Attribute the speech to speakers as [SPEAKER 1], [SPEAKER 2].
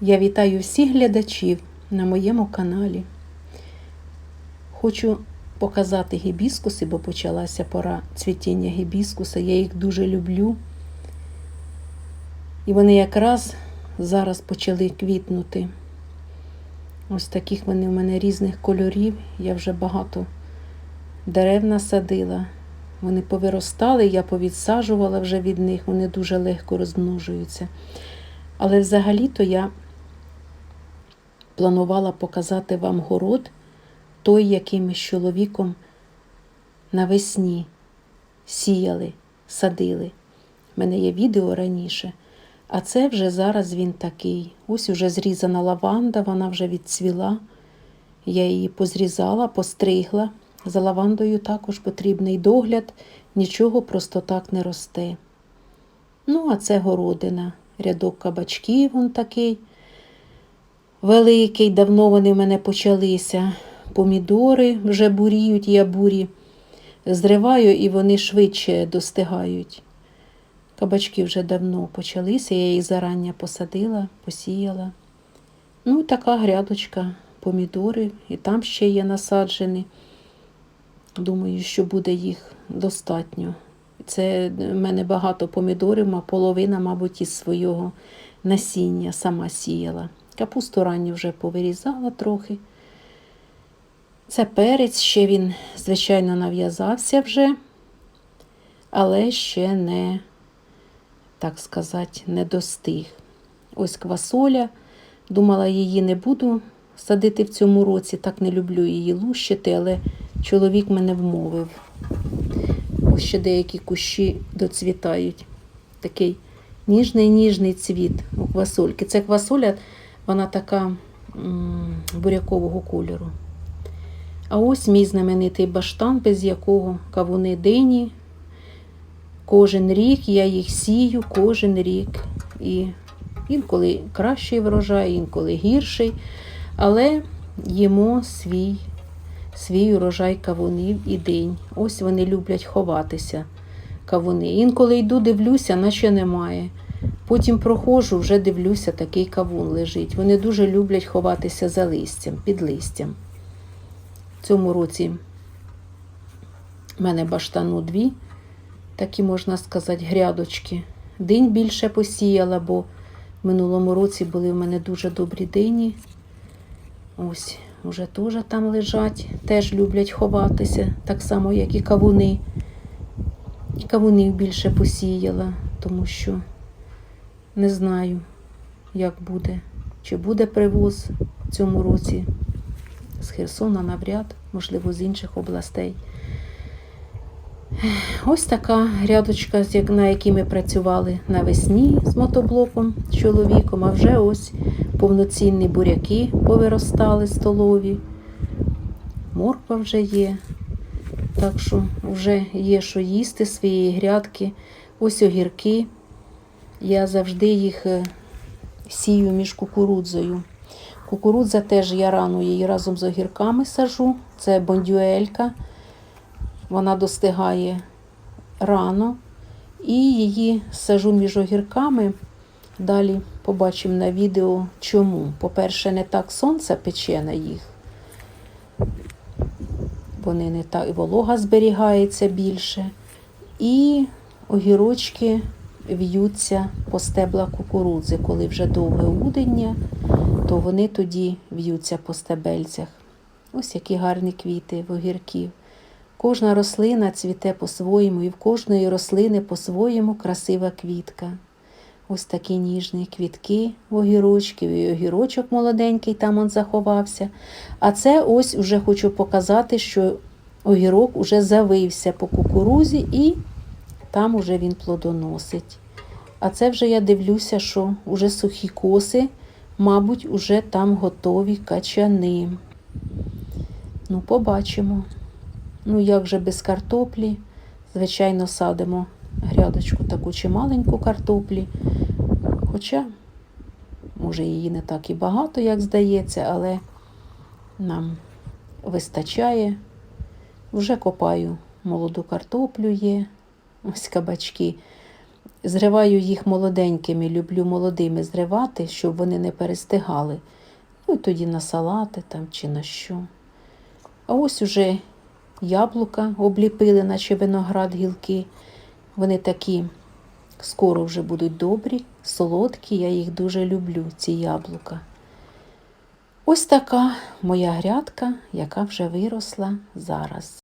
[SPEAKER 1] Я вітаю всіх глядачів на моєму каналі. Хочу показати гібіскуси, бо почалася пора цвітіння гібіскуса. Я їх дуже люблю. І вони якраз зараз почали квітнути. Ось таких вони в мене різних кольорів. Я вже багато дерев насадила. Вони повиростали, я повідсаджувала вже від них, вони дуже легко розмножуються. Але взагалі-то я планувала показати вам город, той, який ми чоловіком навесні сіяли, садили. У мене є відео раніше. А це вже зараз він такий. Ось уже зрізана лаванда, вона вже відцвіла. Я її позрізала, постригла. За лавандою також потрібний догляд, нічого просто так не росте. Ну, а це городина, рядок кабачків он такий великий, давно вони в мене почалися. Помідори вже буріють, я бурі зриваю і вони швидше достигають. Кабачки вже давно почалися, я їх зарання посадила, посіяла. Ну, така грядочка, помідори, і там ще є насаджені. Думаю, що буде їх достатньо. Це в мене багато помідорів, а половина, мабуть, із свого насіння сама сіяла. Капусту ранню вже повирізала трохи. Це перець, ще він, звичайно, нав'язався вже, але ще не, так сказати, не достиг. Ось квасоля. Думала, її не буду садити в цьому році, так не люблю її лущити, але чоловік мене вмовив. Ось ще деякі кущі доцвітають. Такий ніжний-ніжний цвіт у квасольки. Це квасоля, вона така бурякового кольору. А ось мій знаменитий баштан, без якого кавуни дині. Кожен рік я їх сію, кожен рік. І інколи кращий врожай, інколи гірший. Але їмо свій, свій урожай кавунів і динь. Ось вони люблять ховатися, кавуни. Інколи йду, дивлюся, наче немає. Потім проходжу, вже дивлюся, такий кавун лежить. Вони дуже люблять ховатися за листям, під листям. В цьому році в мене баштану дві, такі, можна сказати, грядочки. Динь більше посіяла, бо в минулому році були в мене дуже добрі дині. Ось, вже теж там лежать, теж люблять ховатися, так само, як і кавуни. І кавунів більше посіяла, тому що не знаю, як буде, чи буде привоз в цьому році з Херсона навряд, можливо, з інших областей. Ось така грядочка, на якій ми працювали навесні з мотоблоком з чоловіком, а вже ось повноцінні буряки повиростали столові. Морква вже є. Так що вже є що їсти своєї грядки. Ось огірки. Я завжди їх е, сію між кукурудзою. Кукурудза теж я рано її разом з огірками сажу. Це бондюелька. Вона достигає рано. І її сажу між огірками. Далі побачимо на відео чому. По-перше, не так сонце пече на їх. Вони не так, і волога зберігається більше. І огірочки в'ються по стебла кукурудзи. Коли вже довге удення, то вони тоді в'ються по стебельцях. Ось які гарні квіти огірків. Кожна рослина цвіте по-своєму, і в кожної рослини по-своєму красива квітка. Ось такі ніжні квітки огірочків, і огірочок молоденький там он заховався. А це ось уже хочу показати, що огірок уже завився по кукурузі і там уже він плодоносить. А це вже я дивлюся, що вже сухі коси, мабуть, уже там готові качани. Ну, побачимо. Ну, як же без картоплі. Звичайно, садимо грядочку таку чи маленьку картоплі. Хоча, може, її не так і багато, як здається, але нам вистачає. Вже копаю молоду картоплю є. Ось кабачки Зриваю їх молоденькими, люблю молодими зривати, щоб вони не перестигали. Ну, тоді на салати там чи на що. А ось уже яблука обліпили, наче виноград гілки. Вони такі скоро вже будуть добрі, солодкі, я їх дуже люблю, ці яблука. Ось така моя грядка, яка вже виросла зараз.